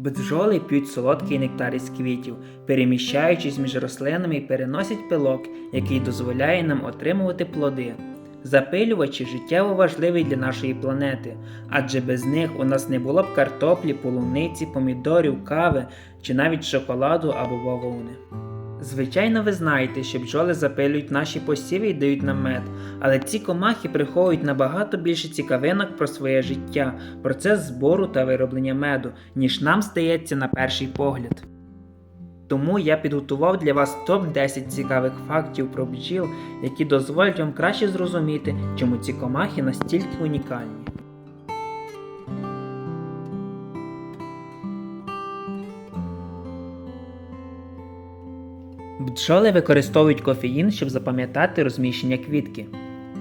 Бджоли п'ють солодкий нектар із квітів, переміщаючись між рослинами і переносять пилок, який дозволяє нам отримувати плоди. Запилювачі життєво важливі для нашої планети, адже без них у нас не було б картоплі, полуниці, помідорів, кави чи навіть шоколаду або бавовни. Звичайно, ви знаєте, що бджоли запилюють наші посіви і дають нам мед, але ці комахи приховують набагато більше цікавинок про своє життя, процес збору та вироблення меду, ніж нам стається на перший погляд. Тому я підготував для вас топ-10 цікавих фактів про бджіл, які дозволять вам краще зрозуміти, чому ці комахи настільки унікальні. Бджоли використовують кофеїн, щоб запам'ятати розміщення квітки.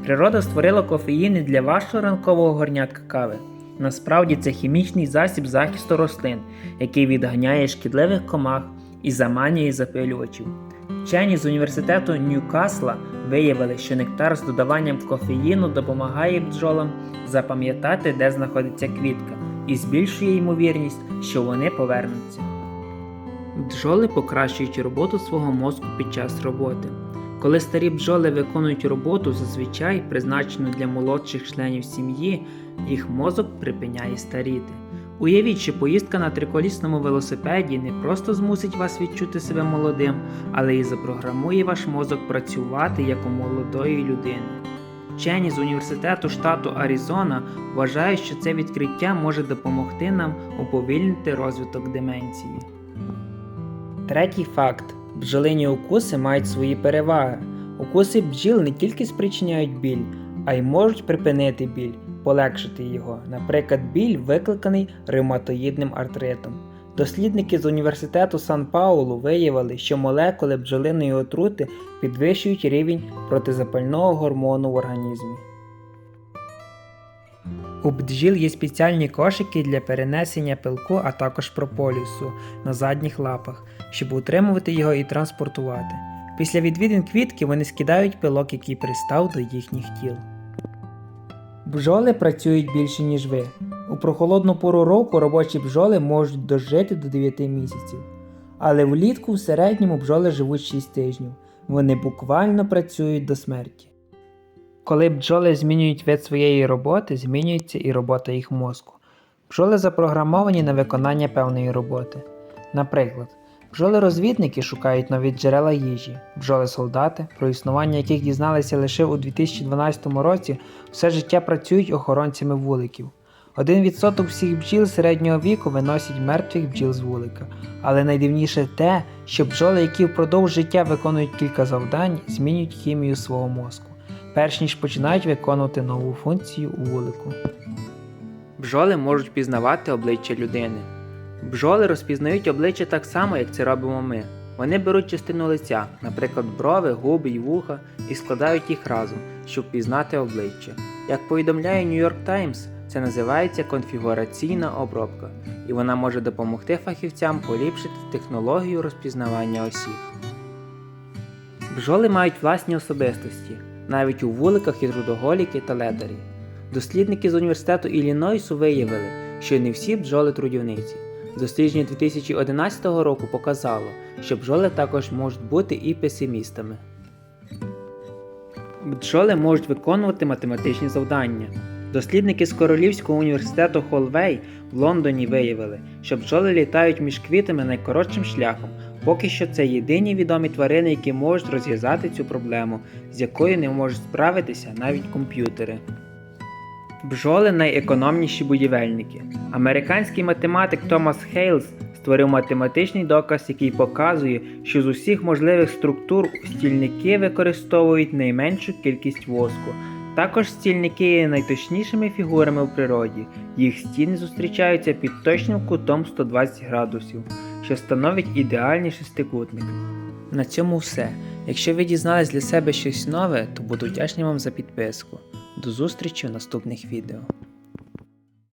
Природа створила кофеїн і для вашого ранкового горнятка кави. Насправді це хімічний засіб захисту рослин, який відганяє шкідливих комах і заманює запилювачів. Вчені з університету Ньюкасла виявили, що нектар з додаванням кофеїну допомагає бджолам запам'ятати, де знаходиться квітка, і збільшує ймовірність, що вони повернуться. Бджоли покращують роботу свого мозку під час роботи. Коли старі бджоли виконують роботу, зазвичай призначену для молодших членів сім'ї, їх мозок припиняє старіти. Уявіть, що поїздка на триколісному велосипеді не просто змусить вас відчути себе молодим, але й запрограмує ваш мозок працювати як у молодої людини. Вчені з університету штату Аризона вважають, що це відкриття може допомогти нам уповільнити розвиток деменції. Третій факт: бджолині укуси мають свої переваги. Укуси бджіл не тільки спричиняють біль, а й можуть припинити біль, полегшити його, наприклад, біль викликаний ревматоїдним артритом. Дослідники з університету Сан Паулу виявили, що молекули бджолиної отрути підвищують рівень протизапального гормону в організмі. У бджіл є спеціальні кошики для перенесення пилку, а також прополісу на задніх лапах, щоб утримувати його і транспортувати. Після відвідин квітки вони скидають пилок, який пристав до їхніх тіл. Бджоли працюють більше, ніж ви. У прохолодну пору року робочі бджоли можуть дожити до 9 місяців. Але влітку в середньому бджоли живуть 6 тижнів. Вони буквально працюють до смерті. Коли бджоли змінюють вид своєї роботи, змінюється і робота їх мозку. Бджоли запрограмовані на виконання певної роботи. Наприклад, бджоли-розвідники шукають нові джерела їжі, бджоли-солдати, про існування яких дізналися лише у 2012 році, все життя працюють охоронцями вуликів. 1% всіх бджіл середнього віку виносять мертвих бджіл з вулика. Але найдивніше те, що бджоли, які впродовж життя виконують кілька завдань, змінюють хімію свого мозку перш ніж починають виконувати нову функцію у вулику. Бджоли можуть пізнавати обличчя людини. Бджоли розпізнають обличчя так само, як це робимо ми. Вони беруть частину лиця, наприклад, брови, губи й вуха, і складають їх разом, щоб пізнати обличчя. Як повідомляє New York Times, це називається конфігураційна обробка, і вона може допомогти фахівцям поліпшити технологію розпізнавання осіб. Бджоли мають власні особистості, навіть у вуликах і трудоголіки та ледарі. Дослідники з університету Іллінойсу виявили, що не всі бджоли трудівниці. Дослідження 2011 року показало, що бджоли також можуть бути і песимістами. Бджоли можуть виконувати математичні завдання. Дослідники з Королівського університету Холвей в Лондоні виявили, що бджоли літають між квітами найкоротшим шляхом. Поки що це єдині відомі тварини, які можуть розв'язати цю проблему, з якою не можуть справитися навіть комп'ютери. Бджоли найекономніші будівельники. Американський математик Томас Хейлс створив математичний доказ, який показує, що з усіх можливих структур стільники використовують найменшу кількість воску. Також стільники є найточнішими фігурами в природі. Їх стіни зустрічаються під точним кутом 120 градусів, що становить ідеальний шестикутник. На цьому все. Якщо ви дізнались для себе щось нове, то буду вдячний вам за підписку. До зустрічі в наступних відео.